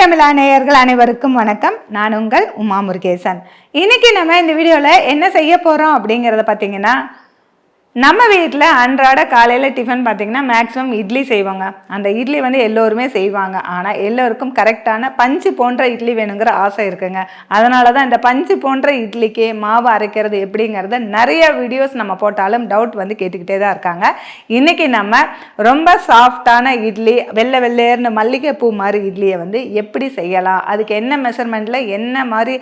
தமிழா நேயர்கள் அனைவருக்கும் வணக்கம். நான் உங்கள் உமா முருகேசன். இன்னைக்கு நம்ம இந்த வீடியோவில் என்ன செய்ய போகிறோம் அப்படிங்கிறத பார்த்தீங்கன்னா நம்ம வீட்டில் அன்றாட காலையில் டிஃபன் பார்த்தீங்கன்னா மேக்ஸிமம் இட்லி செய்வாங்க. அந்த இட்லி வந்து எல்லோருமே செய்வாங்க. ஆனால் எல்லோருக்கும் கரெக்டான பஞ்சு போன்ற இட்லி வேணுங்கிற ஆசை இருக்குங்க. அதனால தான் இந்த பஞ்சு போன்ற இட்லிக்கு மாவு அரைக்கிறது எப்படிங்கிறத நிறைய வீடியோஸ் நம்ம போட்டாலும் டவுட் வந்து கேட்டுக்கிட்டே தான் இருக்காங்க. இன்றைக்கி நம்ம ரொம்ப சாஃப்டான இட்லி வெள்ளை வெள்ளையர்னு மல்லிகைப்பூ மாதிரி இட்லியை வந்து எப்படி செய்யலாம்? அதுக்கு என்ன மெஷர்மெண்ட்டில் என்ன மாதிரி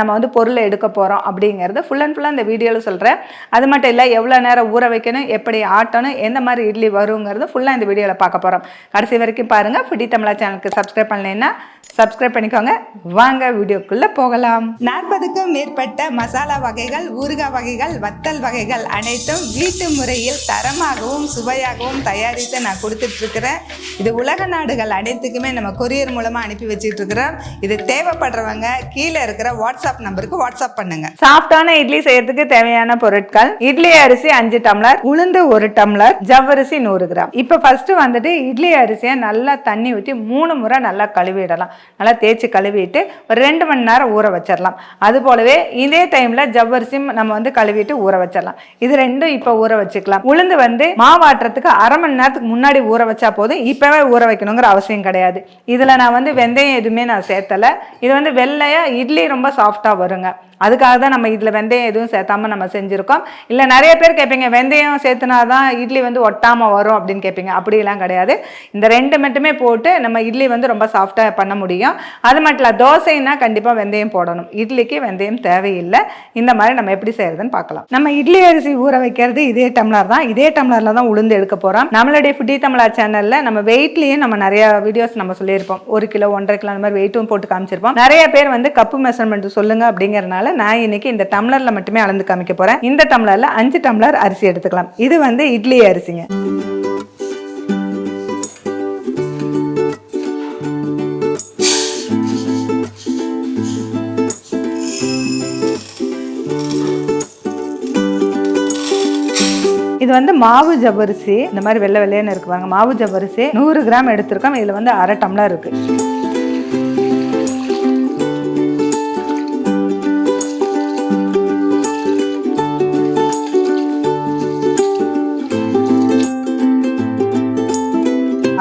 நம்ம வந்து பொருளை எடுக்க போகிறோம் அப்படிங்கிறத ஃபுல் அண்ட் ஃபுல்லாக இந்த வீடியோவில் சொல்கிறேன் அது மட்டும் இல்லை எவ்வளோ நேரம் ஊற வைக்கணும் எப்படி ஆட்டணும் எந்த மாதிரி இட்லி வருங்கிறத ஃபுல்லாக இந்த வீடியோவில் பார்க்க போகிறோம் கடைசி வரைக்கும் பாருங்கள் ஃபுட்டி தமிழா சேனலுக்கு சப்ஸ்கிரைப் பண்ணலைன்னா சப்ஸ்கிரைப் பண்ணிக்கோங்க. வாங்க வீடியோக்குள்ளே போகலாம். நாற்பதுக்கும் மேற்பட்ட மசாலா வகைகள் ஊறுகாய் வகைகள் வத்தல் வகைகள் அனைத்தும் வீட்டு முறையில் தரமாகவும் சுவையாகவும் தயாரித்து நான் கொடுத்துட்ருக்கிறேன். இது உலக நாடுகள் அனைத்துக்குமே நம்ம கொரியர் மூலமாக அனுப்பி வச்சுட்டு இருக்கிறோம் இது தேவைப்படுறவங்க கீழே இருக்கிற வாட்ஸ்அப் நம்பருக்கு வாட்ஸ்அப் பண்ணுங்க. சாஃப்டான இட்லி செய்யறதுக்கு தேவையான பொருட்கள் இட்லி அரிசி அஞ்சு டம்ளர் உளுந்து ஒரு டம்ளர் ஜவ்வரிசி நூறு கிராம். இப்போ ஃபர்ஸ்ட் வந்துட்டு இட்லி அரிசியை நல்லா தண்ணி ஊற்றி மூணு முறை நல்லா கழுவிடலாம். நல்லா தேய்ச்சி கழுவிட்டு ஒரு ரெண்டு மணி நேரம் ஊற வச்சிடலாம். அது போலவே இதே டைம்ல ஜவ்வரிசியும் நம்ம வந்து கழுவிட்டு ஊற வச்சிடலாம். இது ரெண்டும் இப்போ ஊற வச்சுக்கலாம். உளுந்து வந்து மாவாட்டுறதுக்கு அரை மணி நேரத்துக்கு முன்னாடி ஊற வச்சா போதும். இப்பவே ஊற வைக்கணுங்கிற அவசியம் கிடையாது. இதுல நான் வந்து வெந்தயம் எதுவுமே நான் சேர்த்தல. இது வந்து வெள்ளையா இட்லி ரொம்ப சாஃப்டா வருங்க. அதுக்காக தான் நம்ம இதில் வெந்தயம் எதுவும் சேர்த்தாமல் நம்ம செஞ்சுருக்கோம். இல்லை நிறைய பேர் கேட்பீங்க வெந்தயம் சேர்த்துனா தான் இட்லி வந்து ஒட்டாமல் வரும் அப்படின்னு கேட்பீங்க. அப்படிலாம் கிடையாது. இந்த ரெண்டு மட்டுமே போட்டு நம்ம இட்லி வந்து ரொம்ப சாஃப்டாக பண்ண முடியும். அது மட்டும் இல்லை தோசைன்னா கண்டிப்பாக வெந்தயம் போடணும். இட்லிக்கு வெந்தயம் தேவையில்லை. இந்த மாதிரி நம்ம எப்படி செய்யறதுன்னு பார்க்கலாம். நம்ம இட்லி அரிசி ஊற வைக்கிறது இதே டம்ளர் தான். இதே டம்ளரில் தான் உளுந்து எடுக்க போகிறோம் நம்மளுடைய ஃபுட்டி தமிழா சேனலில் நம்ம வெயிட்லேயும் நம்ம நிறைய வீடியோஸ் நம்ம சொல்லியிருப்போம். ஒரு கிலோ ஒன்றரை கிலோ அந்த மாதிரி வெயிட்டும் போட்டு காமிச்சிருப்போம். நிறைய பேர் வந்து கப்பு மெஷர்மெண்ட் சொல்லுங்க அப்படிங்கறதுனால நான் இன்னைக்கு இந்த டம்ளர்ல மட்டுமே அளந்து காமிக்க போறேன். இந்த டம்ளர்ல அஞ்சு டம்ளர் அரிசி எடுத்துக்கலாம். இது வந்து இட்லி அரிசிங்க. இது வந்து மாவு ஜவ்வரிசி. இந்த மாதிரி வெள்ளை வெள்ளையன்னு இருக்கு பாருங்க. மாவு ஜவ்வரிசி நூறு கிராம் எடுத்திருக்கோம். இதுல வந்து அரை டம்ளர் இருக்கு.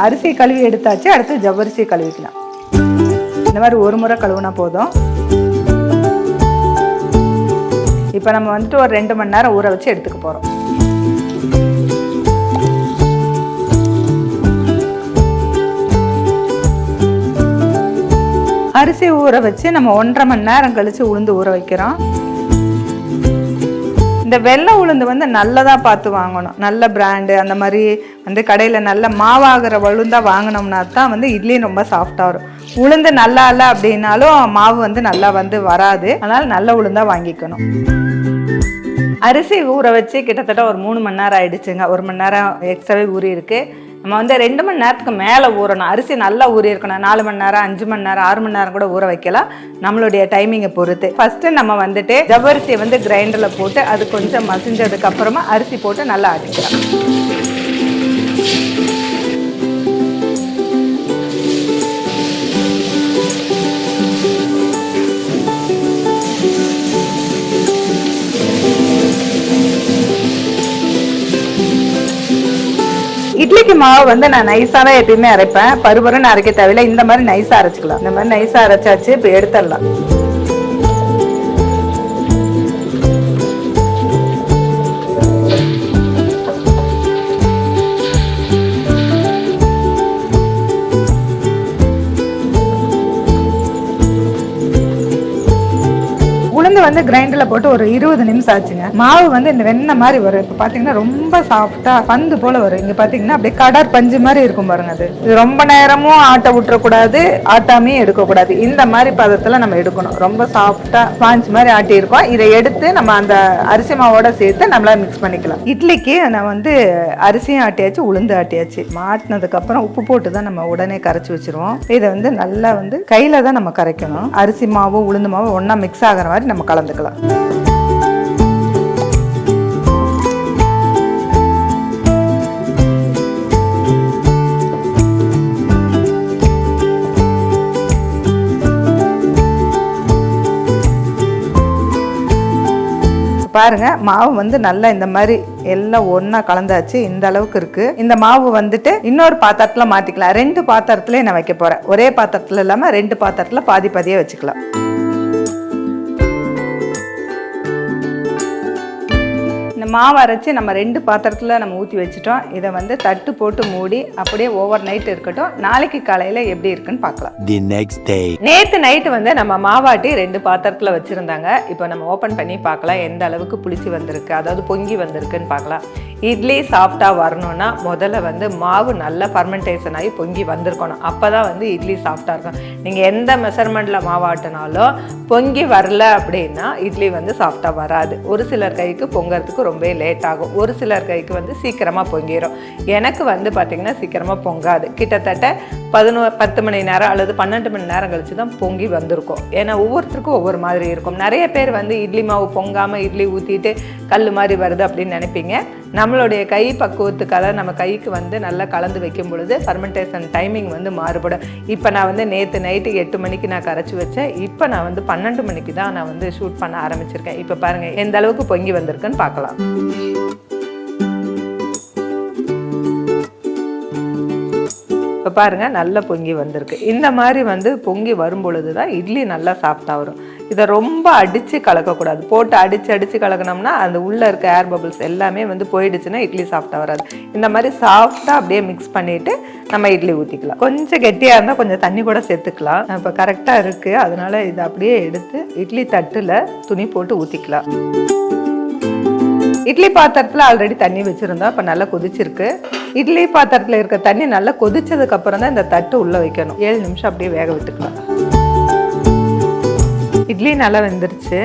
அரிசி கழுவி எடுத்தாச்சு அடுத்து ஜவ்வரிசி கழுவிக்கலாம். இந்த மாதிரி ஒரு முறை கழுவுனா போதும். இப்போ நம்ம வந்துட்டு ஒரு ரெண்டு மணி நேரம் ஊற வச்சு எடுத்துக்க போகிறோம் அரிசி ஊற வச்சு நம்ம ஒன்றரை மணி நேரம் கழித்து உளுந்து ஊற வைக்கிறோம். இந்த வெள்ளை உளுந்து வந்து நல்லதாக பார்த்து வாங்கணும். நல்ல பிராண்டு அந்த மாதிரி வந்து கடையில் நல்ல மாவாகிற உளுந்தாக வாங்கினோம்னா தான் வந்து இட்லி ரொம்ப சாஃப்டாக வரும். உளுந்து நல்லா இல்லை அப்படின்னாலும் மாவு வந்து நல்லா வந்து வராது. அதனால் நல்ல உளுந்தாக வாங்கிக்கணும். அரிசி ஊற வச்சு கிட்டத்தட்ட ஒரு மூணு மணி நேரம் ஆயிடுச்சுங்க. ஒரு மணி நேரம் எக்ஸ்ட்ராவே ஊறி இருக்குது நம்ம வந்து ரெண்டு மணி நேரத்துக்கு மேலே ஊறணும். அரிசி நல்லா ஊறி இருக்கணும். நாலு மணி நேரம் அஞ்சு மணி நேரம் ஆறு மணி நேரம் கூட ஊற வைக்கலாம். நம்மளுடைய டைமிங்கை பொறுத்து. ஃபஸ்ட்டு நம்ம வந்துட்டு ஜவ்வரிசியை வந்து கிரைண்டரில் போட்டு அது கொஞ்சம் மசிஞ்சதுக்கப்புறமா அரிசி போட்டு நல்லா அடிக்கலாம். இட்லிக்கு மாவு வந்து நான் நைஸாக தான் எப்பயுமே அரைப்பேன். பருபருன்னு அரைக்க தேவையில்லை. இந்த மாதிரி நைஸாக அரைச்சிக்கலாம். இந்த மாதிரி நைஸாக அரைச்சாச்சு இப்போ எடுத்துடலாம். உளுந்து வந்து கிரைண்டர்ல போட்டு ஒரு இருபது நிமிஷம் ஆச்சுங்க. மாவு வந்து இந்த வெண்ணெய் மாதிரி வரும். இப்போ பார்த்தீங்கன்னா ரொம்ப சாஃப்டா பந்து போல வரும். இங்க பார்த்தீங்கன்னா அப்படியே கடற் பஞ்சு மாதிரி இருக்கும் பாருங்க அது. இது ரொம்ப நேரமும் ஆட்டை விட்டுறக்கூடாது ஆட்டாமையும் எடுக்கக்கூடாது. இந்த மாதிரி பதத்துல நம்ம எடுக்கணும். ரொம்ப சாஃப்டா ஸ்பாஞ்ச் மாதிரி ஆட்டி இருக்கோம் இதை எடுத்து நம்ம அந்த அரிசி மாவோட சேர்த்து நம்மளா மிக்ஸ் பண்ணிக்கலாம். இட்லிக்கு நான் வந்து அரிசியும் ஆட்டியாச்சு உளுந்து ஆட்டியாச்சு. மாட்டினதுக்கு அப்புறம் உப்பு போட்டு தான் நம்ம உடனே கரைச்சி வச்சிருவோம். இதை வந்து நல்லா வந்து கையில தான் நம்ம கரைக்கணும். அரிசி மாவும் உளுந்து மாவும் ஒன்றா மிக்ஸ் ஆகிற மாதிரி நம்ம கலந்துக்கலாம். பாருங்க மாவு வந்து நல்லா இந்த மாதிரி எல்லாம் ஒன்னா கலந்தாச்சு இந்த அளவுக்கு இருக்கு. இந்த மாவு வந்துட்டு இன்னொரு பாத்திரத்துல மாத்திக்கலாம். ரெண்டு பாத்திரத்துலேயே நான் வைக்க போறேன். ஒரே பாத்திரத்தில் இல்லாம ரெண்டு பாத்திரத்துல பாதி பாதியே வச்சுக்கலாம். மாவு அரைச்சி நம்ம ரெண்டு பாத்திரத்தில் நம்ம ஊற்றி வச்சுட்டோம். இதை வந்து தட்டு போட்டு மூடி அப்படியே ஓவர் நைட் இருக்கட்டும். நாளைக்கு காலையில் எப்படி இருக்குன்னு பார்க்கலாம். The next day. நேற்று நைட்டு வந்து நம்ம மாவாட்டி ரெண்டு பாத்திரத்தில் வச்சுருந்தாங்க. இப்போ நம்ம ஓப்பன் பண்ணி பார்க்கலாம். எந்த அளவுக்கு புளிச்சு வந்திருக்கு அதாவது பொங்கி வந்திருக்குன்னு பார்க்கலாம். இட்லி சாஃப்டாக வரணும்னா முதல்ல வந்து மாவு நல்லா ஃபர்மெண்டேஷன் ஆகி பொங்கி வந்திருக்கணும். அப்போ தான் வந்து இட்லி சாஃப்டாக இருக்கும். நீங்கள் எந்த மெஷர்மெண்ட்டில் மாவாட்டினாலும் பொங்கி வரல அப்படின்னா இட்லி வந்து சாஃப்டாக வராது. ஒரு சிலர் கைக்கு பொங்கறதுக்கு ரொம்ப ரொம்பவே லேட் ஆகும். ஒரு சிலர் கைக்கு வந்து சீக்கிரமாக பொங்கிடும் எனக்கு வந்து பார்த்திங்கன்னா சீக்கிரமாக பொங்காது. கிட்டத்தட்ட பதினோ பத்து மணி நேரம் அல்லது பன்னெண்டு மணி நேரம் கழித்து தான் பொங்கி வந்திருக்கும். ஏன்னா ஒவ்வொருத்தருக்கும் ஒவ்வொரு மாதிரி இருக்கும். நிறைய பேர் வந்து இட்லி மாவு பொங்காமல் இட்லி ஊற்றிட்டு கல் மாதிரி வருது அப்படின்னு நினைப்பீங்க. நம்மளுடைய கை பக்குவத்துக்காக நம்ம கைக்கு வந்து நல்லா கலந்து வைக்கும் பொழுது ஃபர்மெண்டேஷன் டைமிங் வந்து மாறுபடும். இப்போ நான் வந்து நேற்று நைட்டு எட்டு மணிக்கு நான் கரைச்சி வச்சேன். இப்போ நான் வந்து பன்னெண்டு மணிக்கு தான் நான் வந்து ஷூட் பண்ண ஆரம்பிச்சிருக்கேன். இப்போ பாருங்கள் எந்த அளவுக்கு பொங்கி வந்திருக்குன்னு பார்க்கலாம். இப்போ பாருங்க நல்லா பொங்கி வந்திருக்கு. இந்த மாதிரி வந்து பொங்கி வரும் பொழுது தான் இட்லி நல்லா சாஃப்டாக வரும். இதை ரொம்ப அடித்து கலக்கக்கூடாது. போட்டு அடித்து அடித்து கலக்கினோம்னா அந்த உள்ளே இருக்க ஏர் பபிள்ஸ் எல்லாமே வந்து போயிடுச்சுன்னா இட்லி சாஃப்டாக வராது. இந்த மாதிரி சாஃப்டாக அப்படியே மிக்ஸ் பண்ணிவிட்டு நம்ம இட்லி ஊற்றிக்கலாம் கொஞ்சம் கெட்டியாக இருந்தால் கொஞ்சம் தண்ணி கூட சேர்த்துக்கலாம். இப்போ கரெக்டாக இருக்குது அதனால இதை அப்படியே எடுத்து இட்லி தட்டில் துணி போட்டு ஊற்றிக்கலாம் இட்லி பாத்திரத்தில் ஆல்ரெடி தண்ணி வச்சுருந்தோம். இப்போ நல்லா கொதிச்சிருக்கு. இட்லி பாத்திரத்தில் இருக்க தண்ணி நல்லா கொதிச்சதுக்கப்புறம் தான் இந்த தட்டு உள்ளே வைக்கணும். ஏழு நிமிஷம் அப்படியே வேக விட்டுக்கலாம். இட்லி நல்லா வெந்துருச்சு.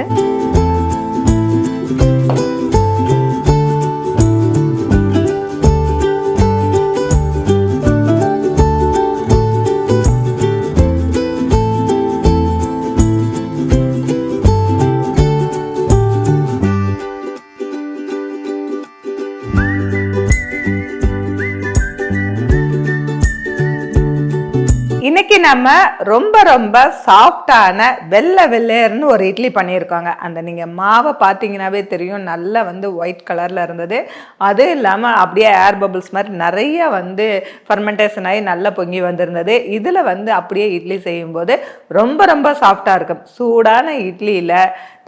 இன்னைக்கு நம்ம ரொம்ப ரொம்ப சாஃப்டான வெள்ளை வெள்ளையர்னு ஒரு இட்லி பண்ணியிருக்கோங்க. அந்த நீங்கள் மாவை பார்த்தீங்கன்னாவே தெரியும். நல்லா வந்து ஒயிட் கலரில் இருந்தது. அது இல்லாமல் அப்படியே ஏர் பபிள்ஸ் மாதிரி நிறைய வந்து ஃபர்மெண்டேஷன் ஆகி நல்லா பொங்கி வந்திருந்தது. இதில் வந்து அப்படியே இட்லி செய்யும்போது ரொம்ப ரொம்ப சாஃப்டாக இருக்கும். சூடான இட்லியில்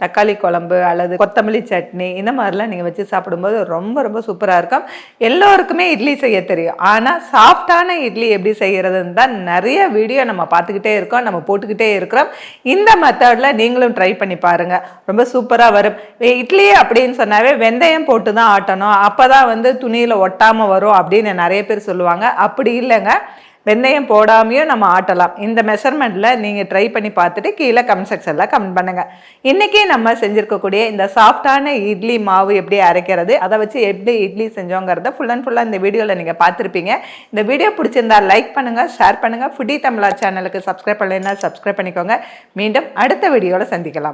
தக்காளி குழம்பு அல்லது கொத்தமல்லி சட்னி இந்த மாதிரிலாம் நீங்கள் வச்சு சாப்பிடும்போது ரொம்ப ரொம்ப சூப்பராக இருக்கும். எல்லோருக்குமே இட்லி செய்ய தெரியும். ஆனால் சாஃப்டான இட்லி எப்படி செய்கிறதுன்னு தான் நிறைய வீடியோ நம்ம பார்த்துக்கிட்டே இருக்கோம் நம்ம போட்டுக்கிட்டே இருக்கிறோம். இந்த மெத்தடில் நீங்களும் ட்ரை பண்ணி பாருங்கள் ரொம்ப சூப்பராக வரும். இட்லி அப்படின்னு சொன்னாவே வெந்தயம் போட்டு தான் ஆட்டணும். அப்போ தான் வந்து துணியில் ஒட்டாமல் வரும் அப்படின்னு நிறைய பேர் சொல்லுவாங்க. அப்படி இல்லைங்க. வெந்தயம் போடாமையும் நம்ம ஆட்டலாம். இந்த மெஷர்மெண்ட்டில் நீங்கள் ட்ரை பண்ணி பார்த்துட்டு கீழே கமெண்ட் செக்ஷனில் கமெண்ட் பண்ணுங்கள் இன்றைக்கி நம்ம செஞ்சுருக்கக்கூடிய இந்த சாஃப்டான இட்லி மாவு எப்படி அரைக்கிறது அதை வச்சு எப்படி இட்லி செஞ்சோங்கிறத ஃபுல் அண்ட் ஃபுல்லாக இந்த வீடியோவில் நீங்கள் பார்த்துருப்பீங்க. இந்த வீடியோ பிடிச்சிருந்தா லைக் பண்ணுங்கள் ஷேர் பண்ணுங்கள் ஃபுட்டி தமிழா சேனலுக்கு சப்ஸ்கிரைப் பண்ணலைன்னா சப்ஸ்கிரைப் பண்ணிக்கோங்க. மீண்டும் அடுத்த வீடியோவில் சந்திக்கலாம்.